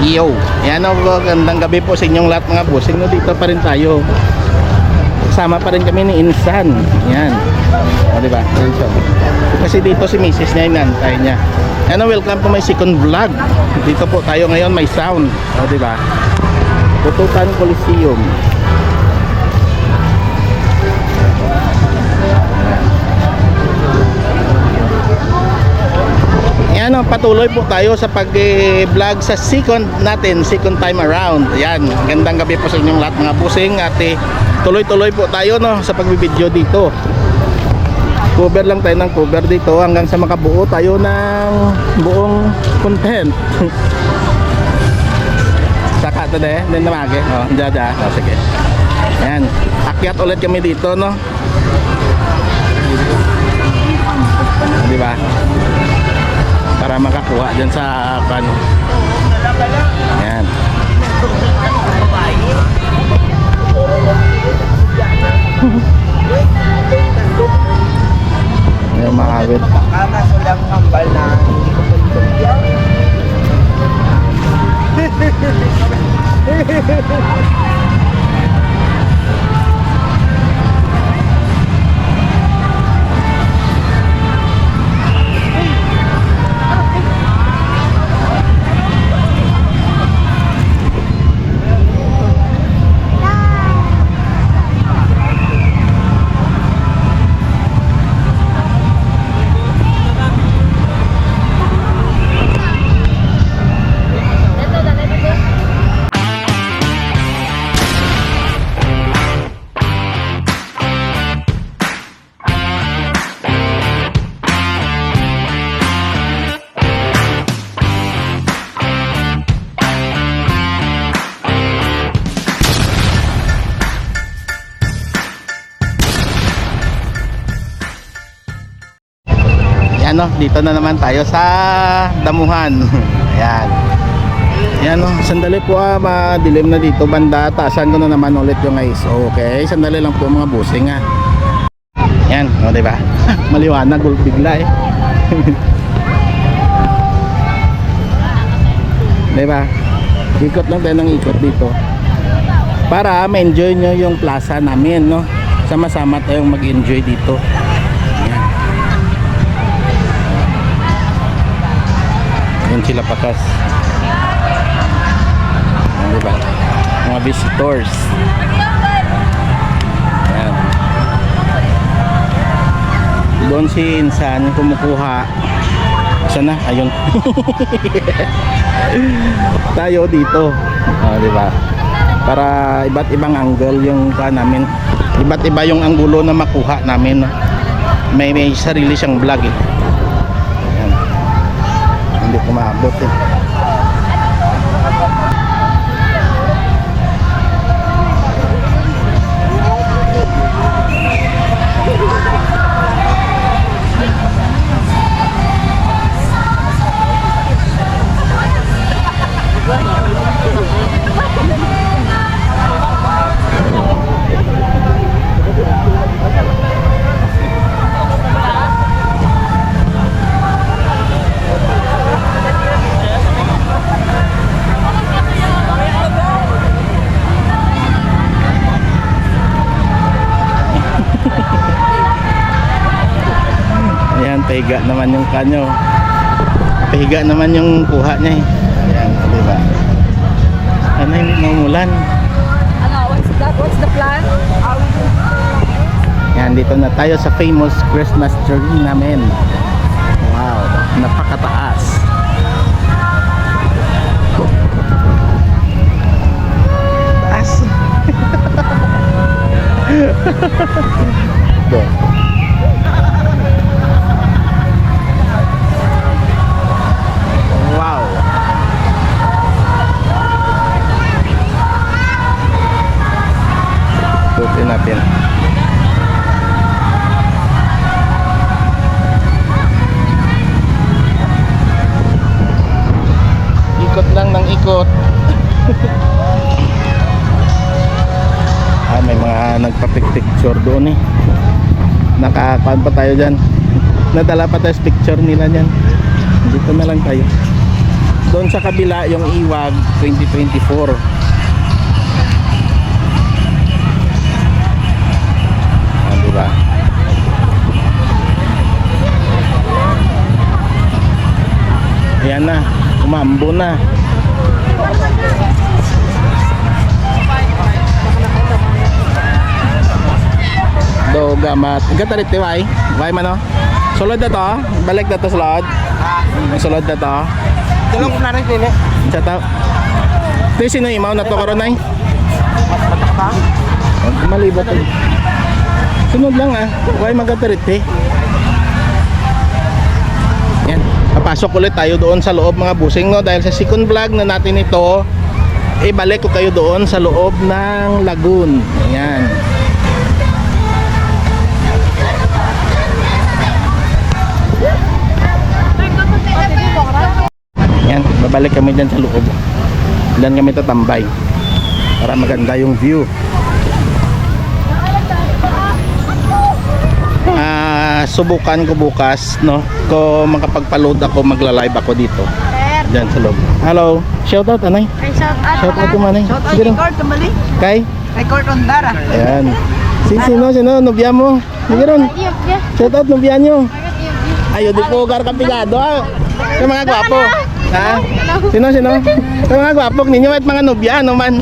Yo, yan o, gandang gabi po sa inyong lahat mga busing. No, dito pa rin tayo. Kasama pa rin kami ni Insan. Yan. O, di ba? Yan siya. Kasi dito si Mrs. niya, inantay niya. Ano, welcome to my second vlog. Dito po tayo ngayon, may sound. O, di ba? Tutukan Coliseum. Yan patuloy po tayo sa pag-vlog sa second natin, second time around. Yan, gandang gabi po sa inyong lahat mga busing at eh, tuloy-tuloy po tayo no sa pagbibideo dito. Cover lang tayo ng cover dito hanggang sa makabuo tayo ng buong content. Saka ito de, din namage. Oh, dada. Oh, sige. Yan, akyat ulit kami dito no. Di ba? Para makakuha dyan sa kan yan yung maawit. Kakaso lang kambal na hindi no? Dito na naman tayo sa damuhan. Ayan. Yan no sandali po ah madilim na dito banda. Taasan ko na naman ulit yung ice. Okay sandali lang po mga busing ah. Yan o diba? Maliwanag bigla eh. Diba? Ikot lang tayo ng ikot dito. Para ma-enjoy nyo yung plaza namin no? Sama-sama tayong mag-enjoy dito Yan sila pakas. Yan, diba? Mga visitors. Yan. Doon si Insan kumukuha. Sana, ayun. Tayo dito. Oh, di ba? Para iba't ibang angle yung ka namin. Iba't iba yung anggulo na makuha namin. May may sarili siyang vlog eh. Hindi ko maabot eh. Pahiga naman yung kanyo. Pahiga naman yung kuha niya eh. Ayan, di ba? Ano hindi maumulan? Ano, what's that? What's the plan? Are we going Ayan, dito na tayo sa famous Christmas tree namin. Wow, napakataas. Taas. Nakakuan pa tayo dyan. Nadala pa tayo picture nila dyan. Dito na lang tayo. Doon sa kabila yung Iwag 2024. Ah, di ba? Ayan na, umambo na. Do gamat. Gatarit ti wai. Wai mano. Sulod na to. Balik na to sulod. Sulod na to. Dalawang na rin eh. Chata. Ti sino imaw na to karon nay? Matakpa. Oh, Malibot. eh. Sunod lang ah. Wai magatarit ti. Yan. Papasok ulit tayo doon sa loob mga busing no dahil sa second vlog na natin ito ibalik ko kayo doon sa loob ng lagoon. Ayan. Yan, babalik kami dyan sa loob. Diyan kami tatambay. Para maganda yung view. Ah, subukan ko bukas, no? Kung makapagpa-load ako, magla-live ako dito. Diyan sa loob. Hello. Shout out, anay. Ay, shout out. Shout out to manay. Shout out kay. Kurt Tumali. Kay? Kay Kurt Ondara. Ayan. Si sino, sino, nobya mo? Sige ron. Shout out, nobya nyo. Ayo, di po gar kapigado, ah. Sa mga gwapo. Ha? Sino, sino? Sa mga gwapo ninyo at mga nobya, ano man.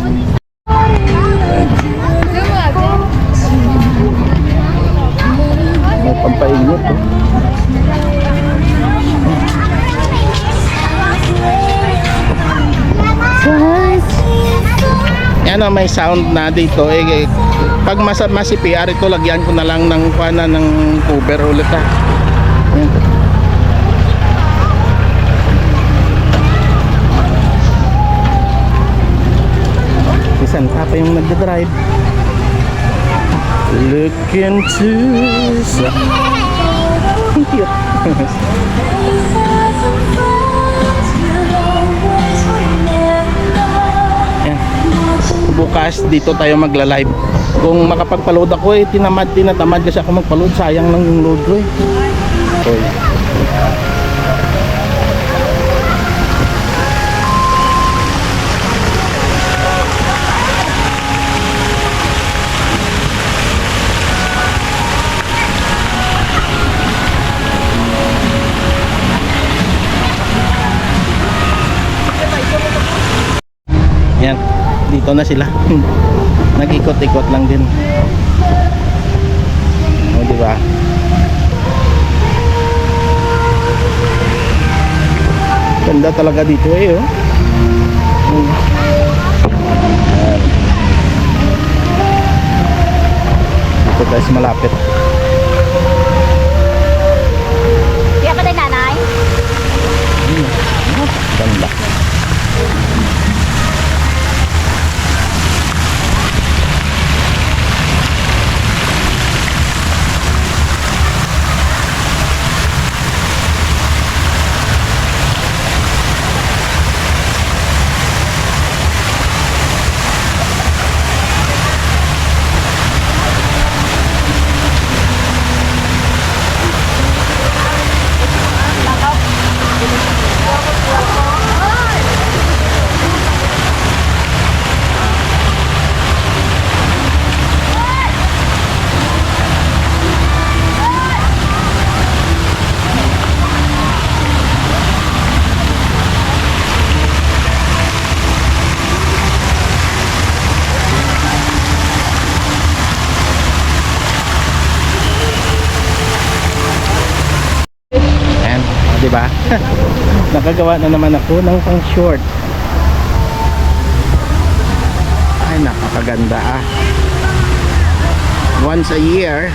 May pampaingot, oh. Yan ang may sound na dito eh, eh pag mas masipiar ito lagyan ko na lang ng kuana ng cover ulit ha. Isan pa pa yung nagda-drive. Look into. Cute. Yan. Bukas dito tayo magla-live. Kung makapagpa-load ako eh, tinamad, tinatamad kasi ako magpa-load. Sayang lang yung load ko eh. Oy. Yan, dito na sila. Nag-ikot-ikot lang din. O, di ba? Ganda talaga dito eh, oh. Hmm. Yan. Dito tayo malapit. Nakagawa na naman ako ng pang short. Ay, napakaganda ah. Once a year.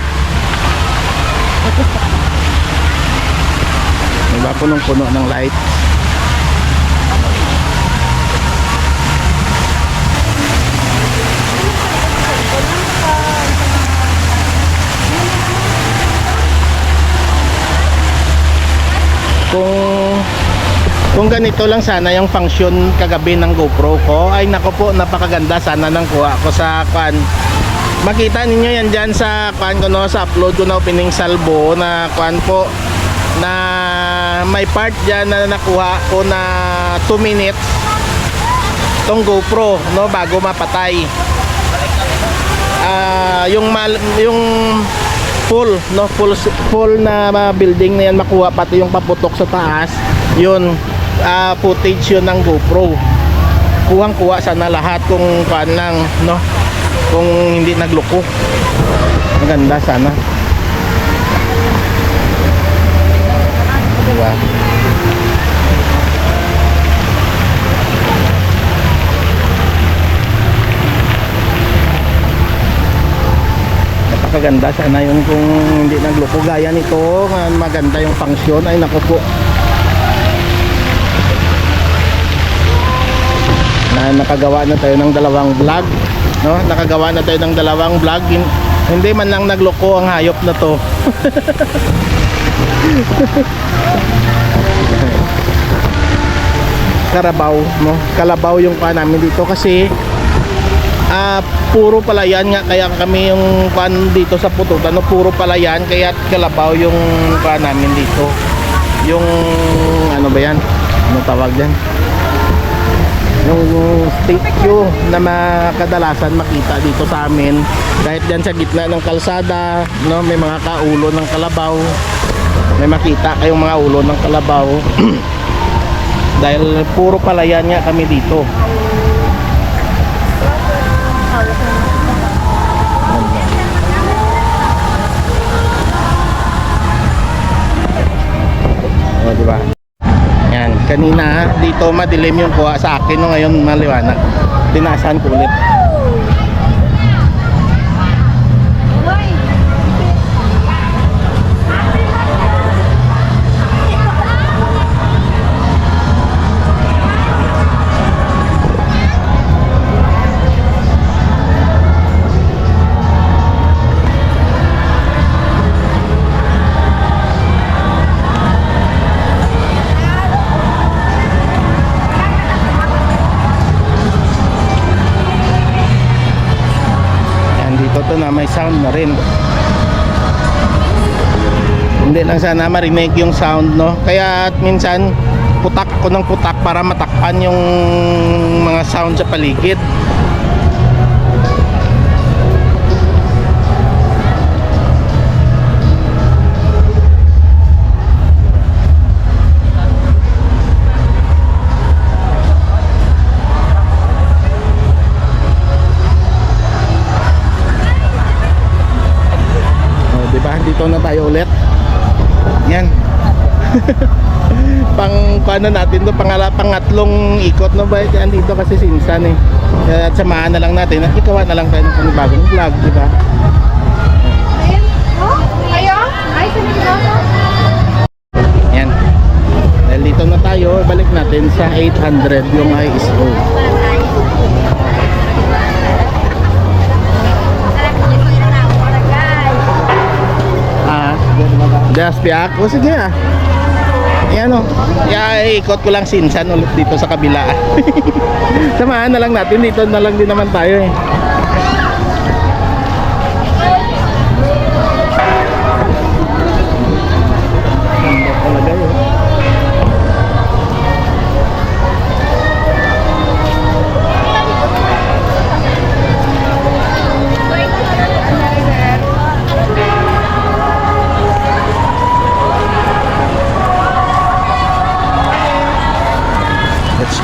Diba punong-puno ng light. Kung kung ganito lang sana yung function kagabi ng GoPro ko, ay nako po, napakaganda. Sana ng kuha ko sa kwan. Makita ninyo yan dyan sa kwan ko no, sa upload ko na opening salvo na kwan po. Na may part dyan na nakuha ko na 2 minutes tong GoPro no? Bago mapatay. Ah, yung mal, yung full no? Full full na building na yan makuha pati yung paputok sa taas. Yun ah, footage yun ng GoPro. Kuhang kuha sana lahat kung kuan no? Kung hindi nagloko maganda sana. Diba? Napakaganda sana yun kung hindi nagloko gaya nito maganda yung function. Ay naku na nakagawa na tayo ng dalawang vlog no? Nakagawa na tayo ng dalawang vlog. Hin- hindi man lang nagloko ang hayop na to. Karabaw no? Kalabaw yung pa namin dito kasi ah puro palayan nga kaya kami yung pan dito sa Pututan no puro palayan kaya kalabaw yung pa namin dito. Yung ano ba yan? Ano tawag diyan yung statue na makadalasan makita dito sa amin. Kahit dyan sa gitna ng kalsada no may mga kaulo ng kalabaw. May makita kayong mga ulo ng kalabaw. Dahil puro palayan nga kami dito kanina dito madilim yung kuha sa akin no ngayon maliwanag. Tinasan ko ulit sound na rin. Hindi lang sana marinig yung sound, no? Kaya at minsan, putak ko ng putak para matakpan yung mga sound sa paligid. Dito na tayo ulit. Yan. pang paano natin to pangala pangatlong ikot no ba yan dito kasi sinsan eh at samahan na lang natin at ikaw na lang tayo ng panibagong vlog di ba yan dahil dito na tayo balik natin sa 800 yung ISO Daspi ako sige ah Ayan o. Ikot ko lang sinsan ulit dito sa kabila. Samahan na lang natin. Dito na lang din naman tayo eh.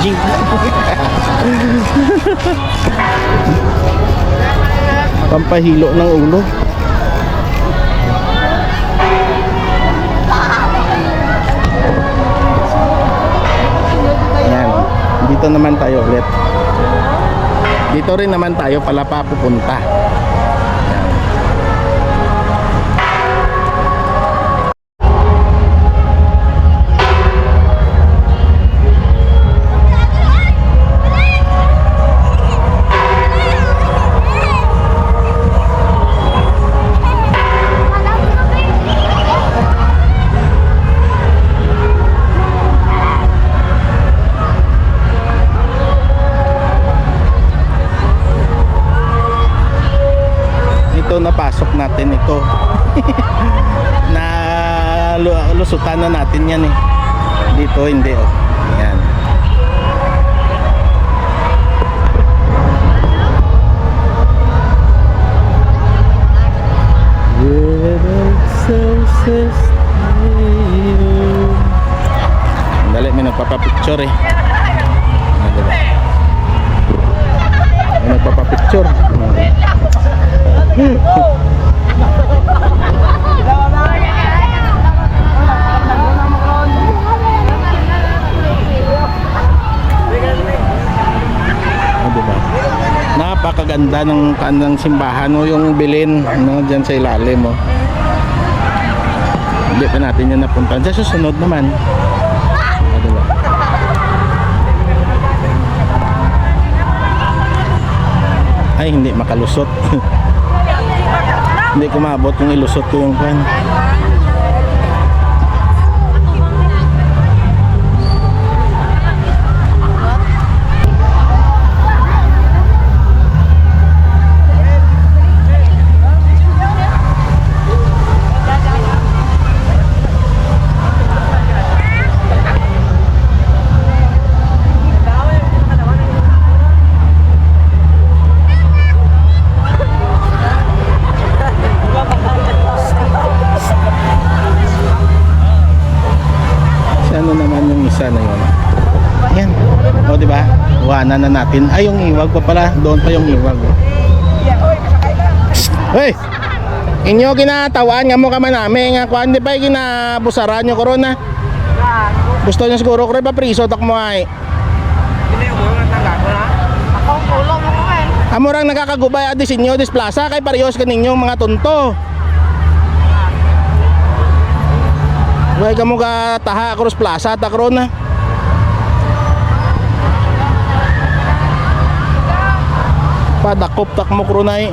G. Pampahilo ng ulo. Yan. Dito naman tayo ulit. Dito rin naman tayo pala papupunta. Natin ito na lu- lusutan na natin yan eh Dito hindi oh. Yan. Dali, may nagpapapicture eh. Ah? May nagpapapicture. Ah, diba? Napakaganda ng kanang simbahan no, yung bilin no, dyan sa ilalim mo. Hindi pa natin yan napuntahan. Sa susunod naman. Ay, hindi makalusot. hindi ko maabot kung ilusot ko yung kwan. Natin. Ay, yung iwag pa pala. Doon pa yung iwag. Hey! Inyo ginatawan nga mo ka man namin nga kuan di ba ginabusaran yung corona. Gusto niya siguro ko rin pa priso tak mo ay. Akong tulong mo eh. Amurang nakakagubay adi sinyo dis plaza kay parehas kaninyong mga tunto. Way kamo ka taha cross plaza ta corona. Padakop tak mo corona eh.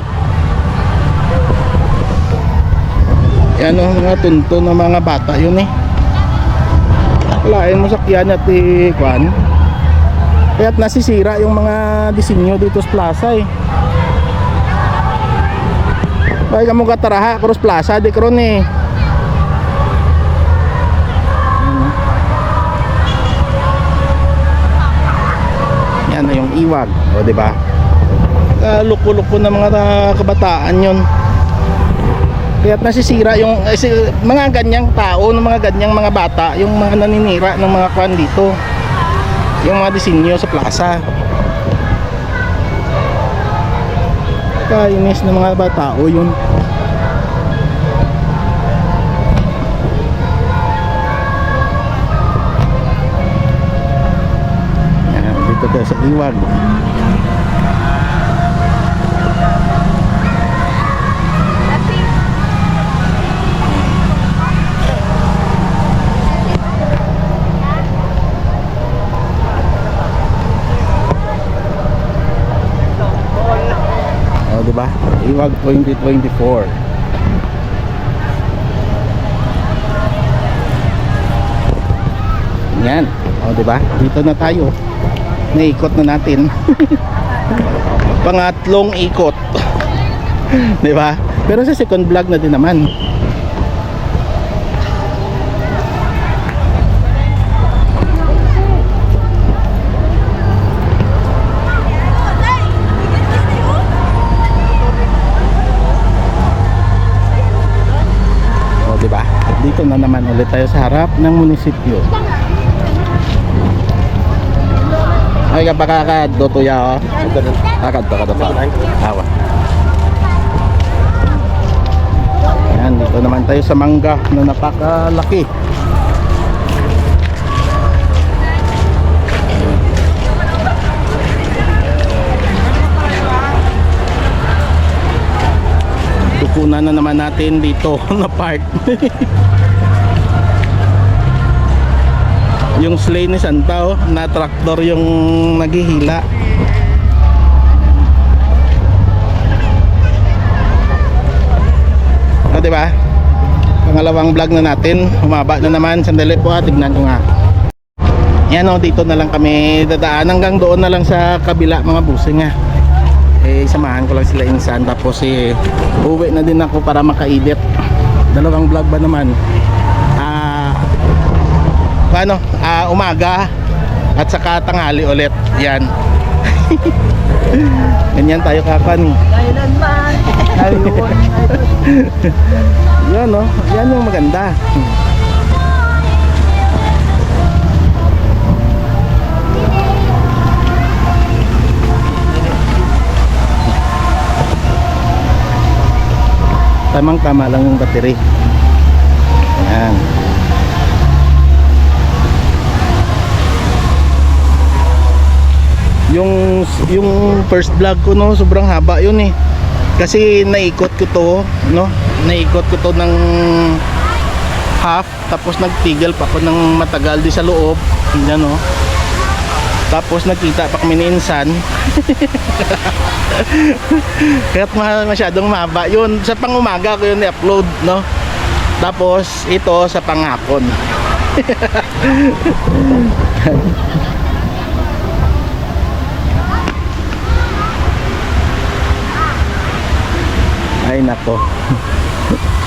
Yan o, mga tunto ng mga bata yun eh. Lain mo sakyan at eh, kwan. Kaya't nasisira yung mga disenyo dito sa plaza eh. Bakit ka mo kataraha, Cross Plaza, di karon eh. Yan na yung iwag, o di ba? Ah, luko-luko ng mga kabataan yun. Kaya't nasisira yung eh, mga ganyang tao, ng mga ganyang mga bata, yung mga naninira ng mga kwan dito. Yung mga disenyo sa plaza. Kainis ng mga batao yun. Yan, dito tayo sa iwag O, di ba? Iwag 2024. Yan. O, di ba? Dito na tayo. Naikot na natin. Pangatlong ikot. di ba? Pero sa second vlog na din naman. O, di ba? Dito na naman ulit tayo sa harap ng munisipyo. Ay, kapag kakado ya, oh. Kakado ka pa. Awa. Yan, dito naman tayo sa mangga na napakalaki. Tukunan na naman natin dito na part. yung sleigh ni Santa oh, na traktor yung naghihila. O, di ba? Pangalawang vlog na natin. Humaba na naman. Sandali po ha. Tignan ko nga. Yan o. Dito na lang kami dadaan. Hanggang doon na lang sa kabila mga busing ha. Eh, samahan ko lang sila insan. Tapos eh, uwi na din ako para makaedit. Dalawang vlog ba naman? Ah, ano, ah, umaga at saka tanghali ulit. Yan. Ganyan tayo kapan. Kailanman. Ngayon. Yan no, yan yung maganda. Tamang tama lang yung battery. Yan. Yung yung first vlog ko no, sobrang haba yun eh. Kasi naikot ko to, no? Naikot ko to ng half tapos nagtigil pa ako ng matagal di sa loob. Yan no. Tapos nagkita pa kami ni Insan. Masyadong mahaba yun. Sa pangumaga ko yun i-upload, no? Tapos ito sa panghapon. Ay nako.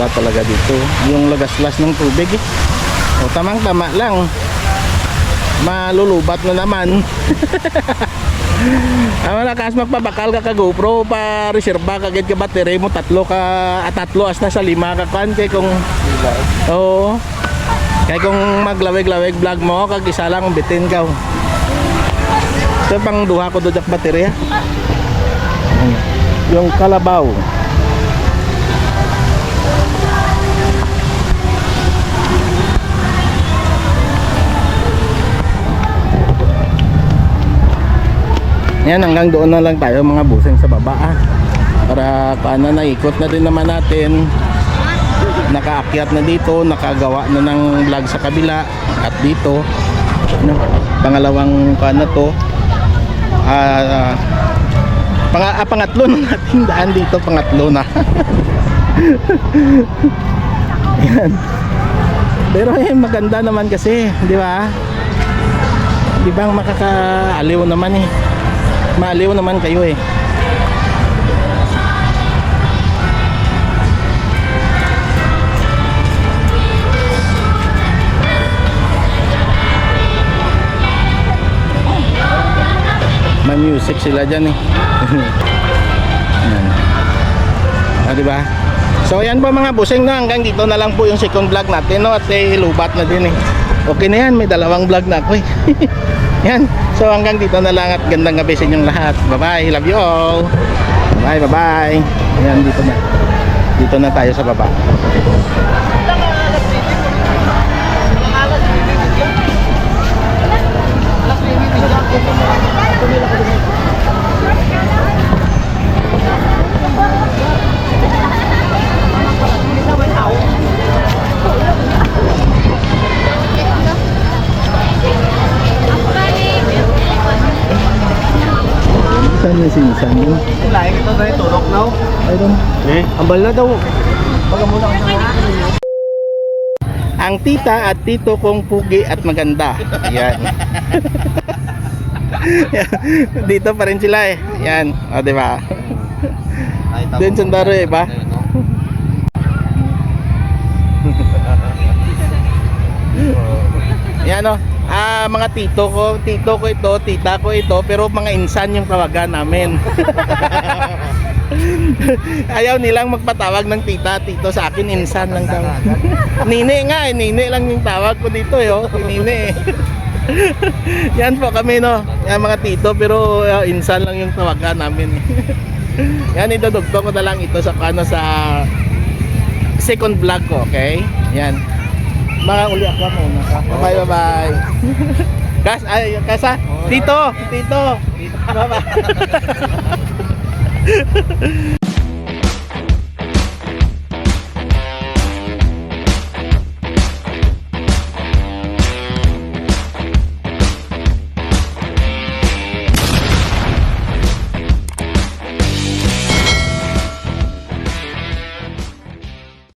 Ganda talaga dito. Yung lagaslas ng tubig eh. O tamang tama lang. Malulubat na naman. Ang malakas magpabakal ka ka GoPro pa reserba ka ka battery mo tatlo ka at tatlo hasta sa lima ka kan kay kung Oo. Kay kung maglawig-lawig vlog mo kag isa lang ang bitin ka. Ito pang duha ko do jak battery ha. Yung kalabaw. Yan hanggang doon na lang tayo mga busing sa baba ah. Para paano na ikot na din naman natin. Nakaakyat na dito, nakagawa na ng vlog sa kabila at dito. Ano, pangalawang paano to. Ah, pang ah, pangatlo na nating daan dito, pangatlo na. Yan. Pero eh, maganda naman kasi, di ba? Di ba makakaaliw naman eh. Maaliw naman kayo eh. May music sila dyan eh. Ayan. Ah, di ba? So ayan po mga busing no, hanggang dito na lang po yung second vlog natin no at eh, lubat na din eh. Okay na yan, may dalawang vlog na ako eh. yan. So hanggang dito na lang at gandang gabi sa inyong lahat. Bye-bye. Love you all. Bye bye. Yan dito na. Dito na tayo sa baba. Saan yung sinsan yun? Lain ito na tulok na. I don't Eh? Ambal na daw. Baga muna ako Ang tita at tito kong pugi at maganda. Yan. Dito pa rin sila eh. Yan. O, di ba? Doon sa Ndaro eh, ba? Yan o. Ah, mga tito ko, tito ko ito, tita ko ito, pero mga insan yung tawagan namin. Ayaw nilang magpatawag ng tita, tito sa akin, insan lang daw. Nini nga eh, nini lang yung tawag ko dito eh, oh. Nini eh. Yan po kami no, yan mga tito, pero uh, insan lang yung tawagan namin. Yan, idudugto ko na lang ito sa ano sa second vlog ko, okay? Yan. Mga uli ako muna. Bye bye bye. Kas ay kasa tito, tito. Bye bye.